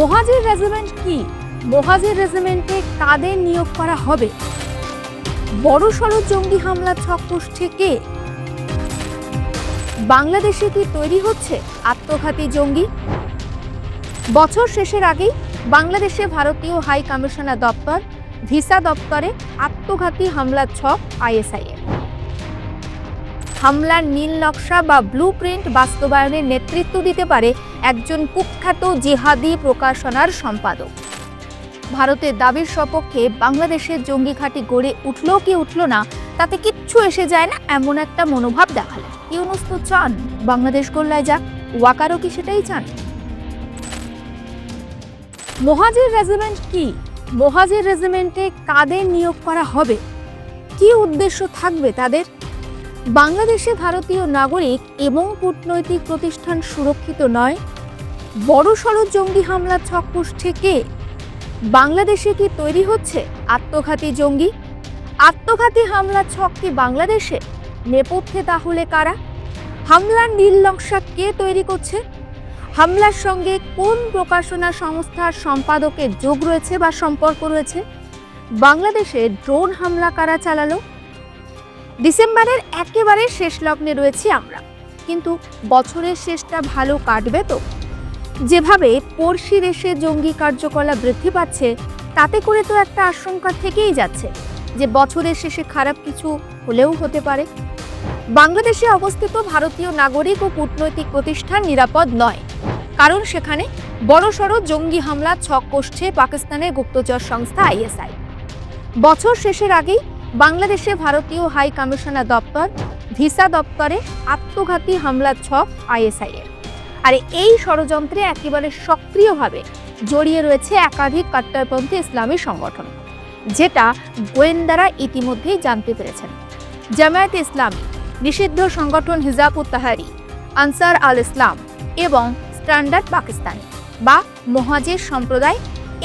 মোহাজির regiment কি? মোহাজির রেজিমেন্টে কাদের নিয়োগ করা হবে? বড় সড়ো জঙ্গি হামলা ছকপুষ থেকে বাংলাদেশে কি তৈরি হচ্ছে আত্মঘাতী জঙ্গি? বছর শেষের আগেই বাংলাদেশে ভারতীয় হাই কমিশনার দপ্তর, ভিসা দপ্তরে আত্মঘাতী হামলার ছক আইএসআইএর হামলার নীল নকশা বা ব্লু প্রিন্ট বাস্তবায়নের নেতৃত্ব দিতে পারে একজন কুখ্যাত জিহাদি প্রকাশনার সম্পাদক। ভারতের দাবির সপক্ষে বাংলাদেশের জঙ্গি ঘাঁটি গড়ে উঠল কি উঠল না, তাতে কিচ্ছু এসে যায় না এমন একটা মনোভাব দেখালেন। ইউনুস তো চান, বাংলাদেশ গোল্লায় যাক, ওয়াকারও কি সেটাই চান? মোহাজির রেজিমেন্ট কি? মোহাজির রেজিমেন্টে কাদের নিয়োগ করা হবে? কি উদ্দেশ্য থাকবে তাদের? বাংলাদেশে ভারতীয় নাগরিক এবং কূটনৈতিক প্রতিষ্ঠান সুরক্ষিত নয়। বড় বড়সড় জঙ্গি হামলা ছকপুষ থেকে বাংলাদেশে কি তৈরি হচ্ছে আত্মঘাতী জঙ্গি? আত্মঘাতী হামলা ছক কি বাংলাদেশে নেপথ্যে তাহলে কারা? হামলার নীল নকশা কে তৈরি করছে? হামলার সঙ্গে কোন প্রকাশনা সংস্থার সম্পাদকের যোগ রয়েছে বা সম্পর্ক রয়েছে? বাংলাদেশে ড্রোন হামলা কারা চালালো? ডিসেম্বরের একেবারে শেষ লগ্নে রয়েছি আমরা। কিন্তু বছরের শেষটা ভালো কাটবে তো? যেভাবে পড়শি দেশে জঙ্গি কার্যকলাপ বৃদ্ধি পাচ্ছে, তাতে করে তো একটা আশঙ্কা থেকেই যাচ্ছে যে বছরের শেষে খারাপ কিছু হলেও হতে পারে। বাংলাদেশে অবস্থিত ভারতীয় নাগরিক ও কূটনৈতিক প্রতিষ্ঠান নিরাপদ নয়, কারণ সেখানে বড়সড় জঙ্গি হামলা, ছক কষছে পাকিস্তানের গুপ্তচর সংস্থা আইএসআই। বছর শেষের আগেই বাংলাদেশে ভারতীয় হাই কমিশনার দপ্তর, ভিসা দপ্তরে আত্মঘাতী হামলার ছক আইএসআইয়ের আর এই ষড়যন্ত্রে একেবারে সক্রিয়ভাবে জড়িয়ে রয়েছে একাধিক কট্টরপন্থী ইসলামী সংগঠন, যেটা গোয়েন্দারা ইতিমধ্যেই জানতে পেরেছেন। জামায়াত ইসলামী, নিষিদ্ধ সংগঠন হিজাবুত তাহারি, আনসার আল ইসলাম এবং স্ট্যান্ডার্ড পাকিস্তান বা মহাজের সম্প্রদায়,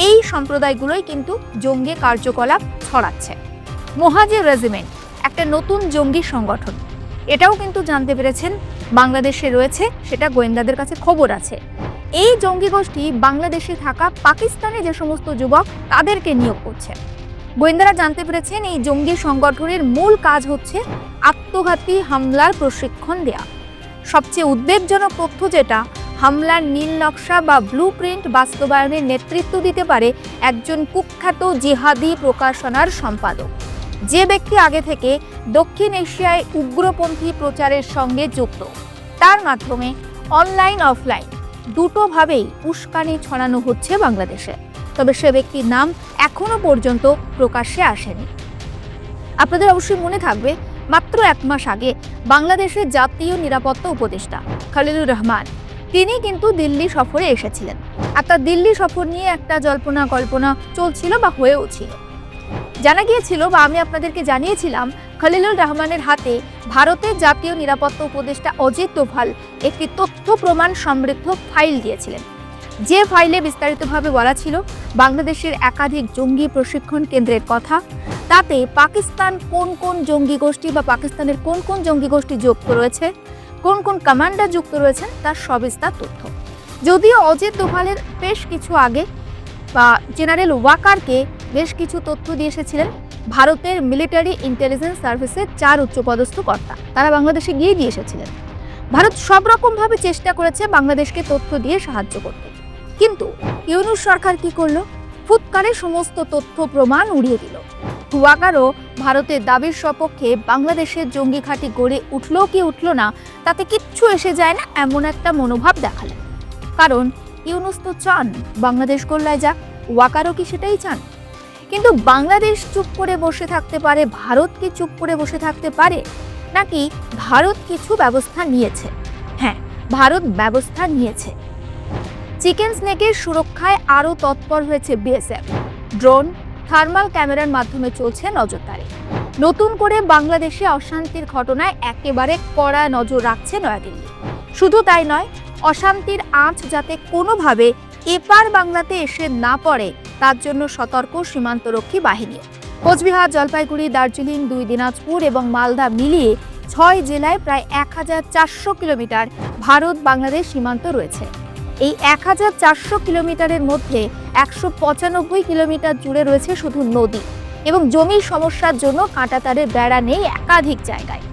এই সম্প্রদায়গুলোই কিন্তু জঙ্গি কার্যকলাপ ছড়াচ্ছে। মহাজের রেজিমেন্ট, একটা নতুন জঙ্গি সংগঠন। এটাও কিন্তু জানতে পেরেছেন, বাংলাদেশে রয়েছে, সেটা গোয়েন্দাদের কাছে খবর আছে। এই জঙ্গি গোষ্ঠী বাংলাদেশে থাকা পাকিস্তানে যে সমস্ত যুবক, তাদেরকে নিয়োগ করছে। গোয়েন্দারা জানতে পেরেছেন, এই জঙ্গি সংগঠনের মূল কাজ হচ্ছে আত্মঘাতী হামলার প্রশিক্ষণ দেয়া। সবচেয়ে উদ্বেগজনক তথ্য যেটা, হামলার নীল নকশা বা ব্লু প্রিন্ট বাস্তবায়নের নেতৃত্ব দিতে পারে একজন কুখ্যাত জিহাদি প্রকাশনার সম্পাদক। যে ব্যক্তি আগে থেকে দক্ষিণ এশিয়ায় উগ্রপন্থী প্রচারের সঙ্গে যুক্ত, তার মাধ্যমে অনলাইন, অফলাইন দুটোভাবেই উস্কানি ছড়ানো হচ্ছে বাংলাদেশে। তবে সে ব্যক্তির নাম এখনও পর্যন্ত প্রকাশ্যে আসেনি। আপনাদের অবশ্যই মনে থাকবে, মাত্র এক মাস আগে বাংলাদেশের জাতীয় নিরাপত্তা উপদেষ্টা খালিলুর রহমান, তিনি কিন্তু দিল্লি সফরে এসেছিলেন। আর তার দিল্লি সফর নিয়ে একটা জল্পনা কল্পনা চলছিল বা হয়েও ছিল। জানা গিয়েছিল বা আমি আপনাদেরকে জানিয়েছিলাম, খলিলুর রহমানের হাতে ভারতের জাতীয় নিরাপত্তা উপদেষ্টা অজিত দোভাল একটি তথ্য প্রমাণ সমৃদ্ধ ফাইল দিয়েছিলেন। যে ফাইলে বিস্তারিতভাবে বলা ছিল, বাংলাদেশের একাধিক জঙ্গি প্রশিক্ষণ কেন্দ্রের কথা, তাতে পাকিস্তান কোন কোন জঙ্গি গোষ্ঠী বা পাকিস্তানের কোন কোন জঙ্গি গোষ্ঠী যুক্ত রয়েছে, কোন কোন কমান্ডার যুক্ত রয়েছেন, তার সবিস্তার তথ্য। যদিও অজিত দোভালের বেশ কিছু আগে বা জেনারেল ওয়াকারকে বেশ কিছু তথ্য দিয়ে এসেছিলেন ভারতের মিলিটারি ইন্টেলিজেন্স সার্ভিসের চার উচ্চপদস্থ কর্তা। তারা বাংলাদেশে গিয়ে দিয়ে এসেছিলেন। ভারত সব রকমভাবে চেষ্টা করেছে বাংলাদেশকে তথ্য দিয়ে সাহায্য করতে। কিন্তু ইউনুস সরকার কি করল? ফুৎকারে সমস্ত তথ্য প্রমাণ উড়িয়ে দিল। ওয়াকারও ভারতের দাবির সপক্ষে বাংলাদেশের জঙ্গি ঘাঁটি গড়ে উঠল কি উঠল না, তাতে কিচ্ছু এসে যায় না এমন একটা মনোভাব দেখালেন। কারণ ইউনুস তো চান বাংলাদেশ গোল্লায় যাক ওয়াকারও কি সেটাই চান? কিন্তু বাংলাদেশ চুপ করে বসে থাকতে পারে, ভারত কি চুপ করে বসে থাকতে পারে? নাকি ভারত কিছু ব্যবস্থা নিয়েছে? হ্যাঁ ভারত ব্যবস্থা নিয়েছে। চিকেন স্নেকের সুরক্ষায় আরও তৎপর হয়েছে বিএসএফ। ড্রোন, থার্মাল ক্যামেরার মাধ্যমে চলছে নজরদারি। নতুন করে বাংলাদেশে অশান্তির ঘটনায় একেবারে কড়া নজর রাখছে নয়াদিল্লি। শুধু তাই নয়, অশান্তির আঁচ যাতে কোনোভাবে এপার বাংলাতে এসে না পড়ে, তার জন্য সতর্ক সীমান্তরক্ষী বাহিনী। কোচবিহার, জলপাইগুড়ি, দার্জিলিং, দুই দিনাজপুর এবং মালদা মিলিয়ে ছয় জেলায় প্রায় এক হাজার চারশো কিলোমিটার ভারত বাংলাদেশ সীমান্ত রয়েছে। এই এক হাজার চারশো কিলোমিটারের মধ্যে একশো পঁচানব্বই কিলোমিটার জুড়ে রয়েছে শুধু নদী এবং জমির সমস্যার জন্য কাঁটাতারের বেড়া নেই একাধিক জায়গায়।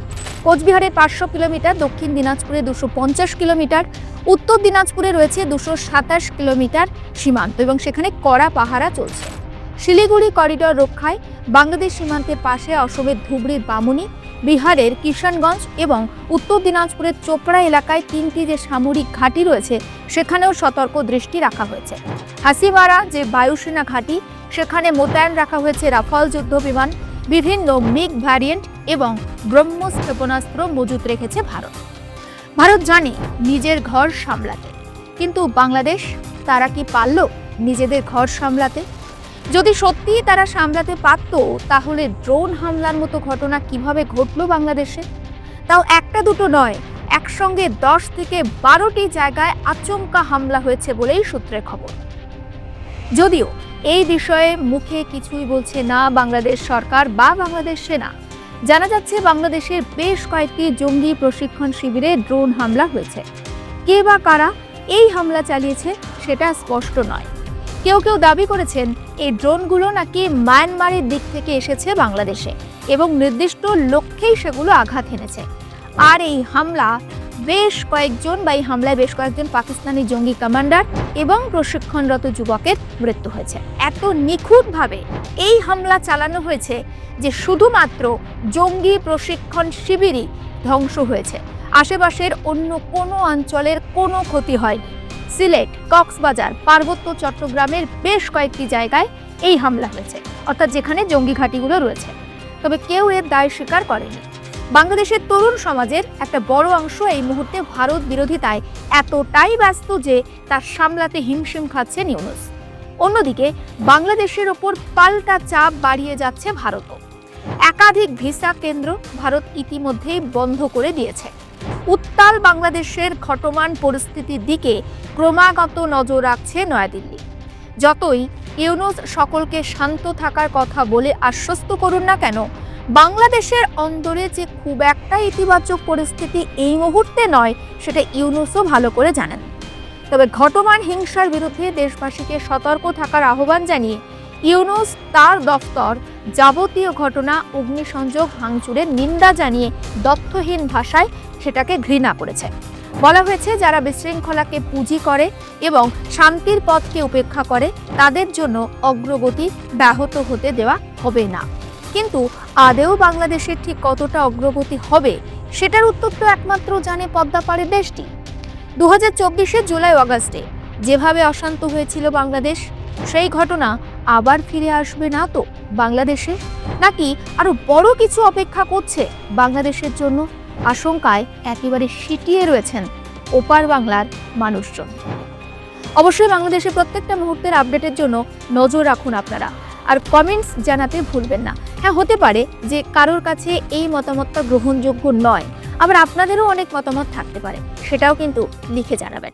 কোচবিহারের পাঁচশো কিলোমিটার, দক্ষিণ দিনাজপুরে দুশো পঞ্চাশ কিলোমিটার উত্তর দিনাজপুরে রয়েছে দুশো সাতাশ কিলোমিটার সীমান্ত এবং সেখানে কড়া পাহারা চলছে। শিলিগুড়ি করিডর রক্ষায় বাংলাদেশ সীমান্তের পাশে অসমের ধুবড়ির বামুনি, বিহারের কিষানগঞ্জ এবং উত্তর দিনাজপুরের চোপড়া এলাকায় তিনটি যে সামরিক ঘাঁটি রয়েছে, সেখানেও সতর্ক দৃষ্টি রাখা হয়েছে। হাসিমারা যে বায়ুসেনা ঘাঁটি, সেখানে মোতায়েন রাখা হয়েছে রাফাল যুদ্ধ বিমান, বিভিন্ন মিগ ভ্যারিয়েন্ট এবং ব্রহ্মস ক্ষেপণাস্ত্র মজুত রেখেছে ভারত। ভারত জানে নিজের ঘর সামলাতে। কিন্তু বাংলাদেশ, তারা কি পারল নিজেদের ঘর সামলাতে? যদি সত্যিই তারা সামলাতে পারত, তাহলে ড্রোন হামলার মতো ঘটনা কীভাবে ঘটলো বাংলাদেশে? তাও একটা দুটো নয়, একসঙ্গে দশ থেকে বারোটি জায়গায় আচমকা হামলা হয়েছে বলেই সূত্রের খবর। যদিও এই বিষয়ে মুখে কিছুই বলছে না বাংলাদেশ সরকার বা বাংলাদেশ সেনা। জানা যাচ্ছে বাংলাদেশের বেশ কয়েকটি জঙ্গি প্রশিক্ষণ শিবিরে ড্রোন হামলা হয়েছে। কে বা কারা এই হামলা চালিয়েছে সেটা স্পষ্ট নয়। কেউ কেউ দাবি করেছেন এই ড্রোনগুলো নাকি মায়ানমারের দিক থেকে এসেছে বাংলাদেশে এবং নির্দিষ্ট লক্ষ্যেই সেগুলো আঘাত এনেছে। আর এই হামলা বেশ কয়েকজন বা এই হামলায় বেশ কয়েকজন পাকিস্তানি জঙ্গি কমান্ডার এবং প্রশিক্ষণরত যুবকের মৃত্যু হয়েছে। এত নিখুঁতভাবে এই হামলা চালানো হয়েছে যে শুধুমাত্র জঙ্গি প্রশিক্ষণ শিবিরই ধ্বংস হয়েছে। আশেপাশের অন্য কোনো অঞ্চলের কোনো ক্ষতি হয়নি। সিলেট, কক্সবাজার, পার্বত্য চট্টগ্রামের বেশ কয়েকটি জায়গায় এই হামলা হয়েছে, অর্থাৎ যেখানে জঙ্গি ঘাঁটিগুলো রয়েছে। তবে কেউ এর দায় স্বীকার করেনি। বাংলাদেশের তরুণ সমাজের একটা বড় অংশ এই মুহূর্তে ভারত বিরোধিতায় এতটাই ব্যস্ত যে তার সামলাতে হিমশিম খাচ্ছেন ইউনুস অন্যদিকে বাংলাদেশের ওপর পাল্টা চাপ বাড়িয়ে যাচ্ছে ভারতও। একাধিক ভিসা কেন্দ্র ভারত ইতিমধ্যেই বন্ধ করে দিয়েছে। উত্তাল বাংলাদেশের ঘটমান পরিস্থিতির দিকে ক্রমাগত নজর রাখছে নয়াদিল্লি। যতই ইউনুস সকলকে শান্ত থাকার কথা বলে আশ্বস্ত করুন না কেন বাংলাদেশের অন্দরে যে খুব একটা ইতিবাচক পরিস্থিতি এই মুহূর্তে নয়, সেটা ইউনুসও ভালো করে জানেন। তবে ঘটমান হিংসার বিরুদ্ধে দেশবাসীকে সতর্ক থাকার আহ্বান জানিয়ে ইউনুস তার দফতর যাবতীয় ঘটনা, অগ্নিসংযোগ, ভাঙচুরের নিন্দা জানিয়ে দত্তহীন ভাষায় সেটাকে ঘৃণা করেছে। বলা হয়েছে, যারা বিশৃঙ্খলাকে পুঁজি করে এবং শান্তির পথকে উপেক্ষা করে, তাদের জন্য অগ্রগতি ব্যাহত হতে দেওয়া হবে না। কিন্তু আদেও বাংলাদেশের ঠিক কতটা অগ্রগতি হবে, সেটার উত্তর তো একমাত্র জানে পদ্মাপাড়ের দেশটি। দু হাজার জুলাই অগাস্টে যেভাবে অশান্ত হয়েছিল বাংলাদেশ, সেই ঘটনা আবার ফিরে আসবে না তো বাংলাদেশে? নাকি আরও বড় কিছু অপেক্ষা করছে বাংলাদেশের জন্য? আশঙ্কায় একেবারে সিটিয়ে রয়েছেন ওপার বাংলার মানুষজন। অবশ্যই বাংলাদেশের প্রত্যেকটা মুহূর্তের আপডেটের জন্য নজর রাখুন আপনারা। আর কমেন্টস জানাতে ভুলবেন না। হ্যাঁ হতে পারে যে কারোর কাছে এই মতামতটা গ্রহণযোগ্য নয়। আবার আপনাদেরও অনেক মতামত থাকতে পারে, সেটাও কিন্তু লিখে জানাবেন।